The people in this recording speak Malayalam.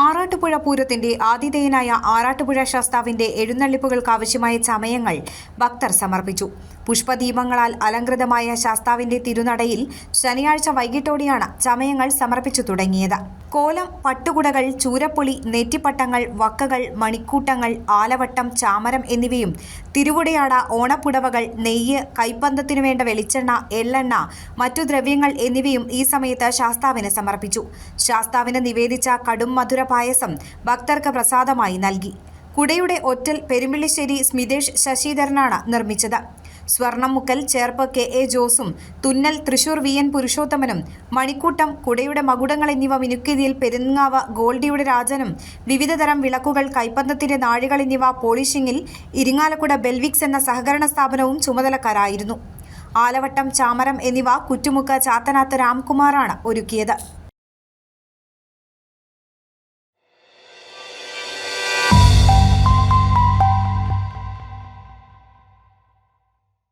ആറാട്ടുപുഴ പൂരത്തിന്റെ ആതിഥേയനായ ആറാട്ടുപുഴ ശാസ്താവിന്റെ എഴുന്നള്ളിപ്പുകൾക്ക് ആവശ്യമായ ചമയങ്ങൾ ഭക്തർ സമർപ്പിച്ചു. പുഷ്പദീപങ്ങളാൽ അലങ്കൃതമായ ശാസ്താവിന്റെ തിരുനടയിൽ ശനിയാഴ്ച വൈകിട്ടോടെയാണ് ചമയങ്ങൾ സമർപ്പിച്ചു തുടങ്ങിയത്. കോലം പട്ടുകുടകൾ ചൂരപ്പൊളി നെറ്റിപ്പട്ടങ്ങൾ വക്കകൾ മണിക്കൂട്ടങ്ങൾ ആലവട്ടം ചാമരം എന്നിവയും തിരുവുടയാട ഓണപ്പുടവകൾ നെയ്യ് കൈപ്പന്തത്തിനു വേണ്ട വെളിച്ചെണ്ണ എള്ളെണ്ണ മറ്റു ദ്രവ്യങ്ങൾ എന്നിവയും ഈ സമയത്ത് ശാസ്താവിന് സമർപ്പിച്ചു. ശാസ്താവിന് നിവേദിച്ച കടും മധുര പായസം ഭക്തർക്ക് പ്രസാദമായി നൽകി. കുടയുടെ ഒറ്റൽ പെരുമ്പിള്ളിശ്ശേരി സ്മിതേഷ് ശശിധരനാണ് നിർമ്മിച്ചത്. സ്വർണം മുക്കൽ ചേർപ്പ് കെ എ ജോസും തുന്നൽ തൃശൂർ വി എൻ പുരുഷോത്തമനും മണിക്കൂട്ടം കുടയുടെ മകുടങ്ങൾ എന്നിവ മിനുക്കിയതിൽ പെരുങ്ങാവ് ഗോൾഡിയുടെ രാജനും വിവിധതരം വിളക്കുകൾ കൈപ്പന്തത്തിന്റെ നാഴികൾ എന്നിവ പോളിഷിംഗിൽ ഇരിങ്ങാലക്കുട ബെൽവിക്സ് എന്ന സഹകരണ സ്ഥാപനവും ചുമതലക്കാരായിരുന്നു. ആലവട്ടം ചാമരം എന്നിവ കുറ്റുമുക്ക് ചാത്തനാത്ത് രാംകുമാറാണ് ഒരുക്കിയത്.